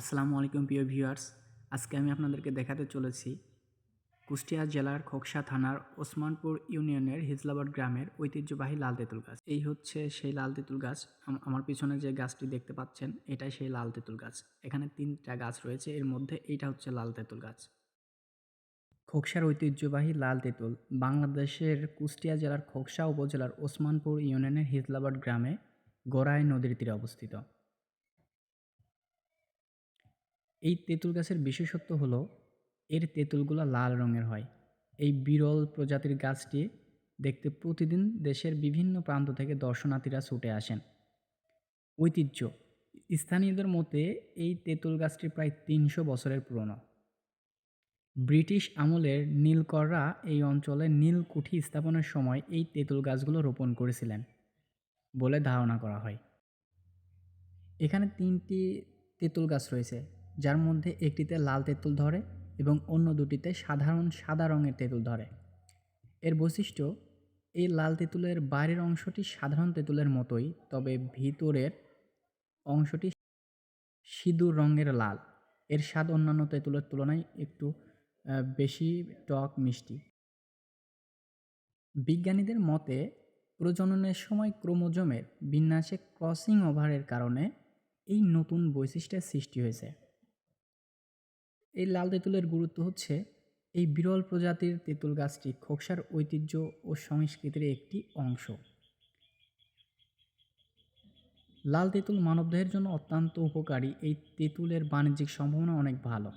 আসসালামু আলাইকুম প্রিয় ভিউয়ার্স, আজকে আমি আপনাদেরকে দেখাতে চলেছি কুষ্টিয়া জেলার খোকসা থানার ওসমানপুর ইউনিয়নের হিজলাবাদ গ্রামের ঐতিহ্যবাহী লাল তেঁতুল গাছ। এই হচ্ছে সেই লাল তেঁতুল গাছ আমার পিছনে যে গাছটি দেখতে পাচ্ছেন, এটাই সেই লাল তেঁতুল গাছ। এখানে তিনটা গাছ রয়েছে, এর মধ্যে এইটা হচ্ছে লাল তেঁতুল গাছ। খোকসার ঐতিহ্যবাহী লাল তেঁতুল বাংলাদেশের কুষ্টিয়া জেলার খোকসা উপজেলার ওসমানপুর ইউনিয়নের হিজলাবাদ গ্রামে গড়াই নদীর তীরে অবস্থিত। এই তেঁতুল গাছের বিশেষত্ব হলো, এর তেঁতুলগুলো লাল রঙের হয়। এই বিরল প্রজাতির গাছটি দেখতে প্রতিদিন দেশের বিভিন্ন প্রান্ত থেকে দর্শনার্থীরা ছুটে আসেন। ঐতিহ্য। স্থানীয়দের মতে, এই তেঁতুল গাছটি প্রায় তিনশো বছরের পুরনো। ব্রিটিশ আমলের নীলকররা এই অঞ্চলে নীলকুঠি স্থাপনের সময় এই তেঁতুল গাছগুলো রোপণ করেছিলেন বলে ধারণা করা হয়। এখানে তিনটি তেঁতুল গাছ রয়েছে। যার মধ্যে একটিতে লাল তেঁতুল ধরে এবং অন্য দুটিতে সাধারণ সাদা রঙের তেঁতুল ধরে। এর বৈশিষ্ট্য, এই লাল তেঁতুলের বাইরের অংশটি সাধারণ তেঁতুলের মতোই, তবে ভিতরের অংশটি সিঁদুর রঙের লাল। এর স্বাদ অন্যান্য তেঁতুলের তুলনায় একটু বেশি টক মিষ্টি। বিজ্ঞানীদের মতে, প্রজননের সময় ক্রোমোজোমের বিন্যাসে ক্রসিং ওভারের কারণে এই নতুন বৈশিষ্ট্যের সৃষ্টি হয়েছে। এই লাল তেঁতুলের গুরুত্ব হচ্ছে এই বিরল প্রজাতির তেঁতুল গাছটি খোকসার ঐতিহ্য ও সংস্কৃতির একটি অংশ। লাল তেঁতুল মানবদেহের জন্য অত্যন্ত উপকারী। এই তেঁতুলের বাণিজ্যিক সম্ভাবনা অনেক ভালো।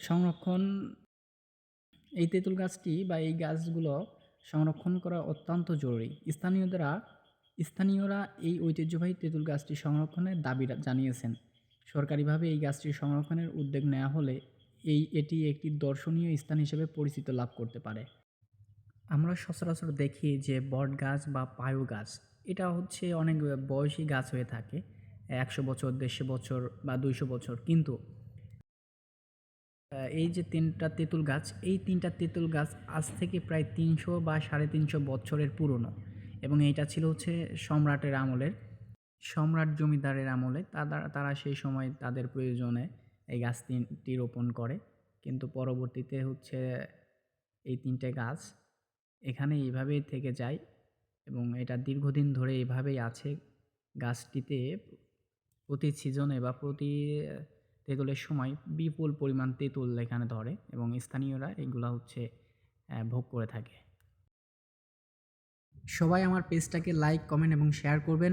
সংরক্ষণ এই তেঁতুল গাছটি বা এই গাছগুলো সংরক্ষণ করা অত্যন্ত জরুরি। স্থানীয়রা স্থানীয়রা এই ঐতিহ্যবাহী তেঁতুল গাছটি সংরক্ষণের দাবি জানিয়েছেন। সরকারিভাবে এই গাছটি সংরক্ষণের উদ্যোগ নেওয়া হলে এই এটি একটি দর্শনীয় স্থান হিসেবে পরিচিত লাভ করতে পারে। আমরা সচরাচর দেখি যে বট গাছ বা পায়ু গাছ, এটা হচ্ছে অনেক বয়সী গাছ হয়ে থাকে, একশো বছর, দেড়শো বছর বা দুইশো বছর। কিন্তু এই যে তিনটা তেঁতুল গাছ, এই তিনটা তেঁতুল গাছ আজ থেকে প্রায় তিনশো বা সাড়ে তিনশো বছরের পুরনো এবং এইটা ছিল হচ্ছে সম্রাটের আমলের সম্রাট জমিদারের আমলে তারা তারা সেই সময় তাদের প্রয়োজনে এই গাছ তিনটি রোপণ করে। কিন্তু পরবর্তীতে হচ্ছে এই তিনটে গাছ এখানে এইভাবেই থেকে যায় এবং এটা দীর্ঘদিন ধরে এভাবেই আছে। গাছটিতে প্রতি সিজনে বা প্রতি তেঁতুলের সময় বিপুল পরিমাণ তেঁতুল এখানে ধরে এবং স্থানীয়রা এগুলো হচ্ছে ভোগ করে থাকে। সবাই আমার পেজটাকে লাইক কমেন্ট এবং শেয়ার করবেন।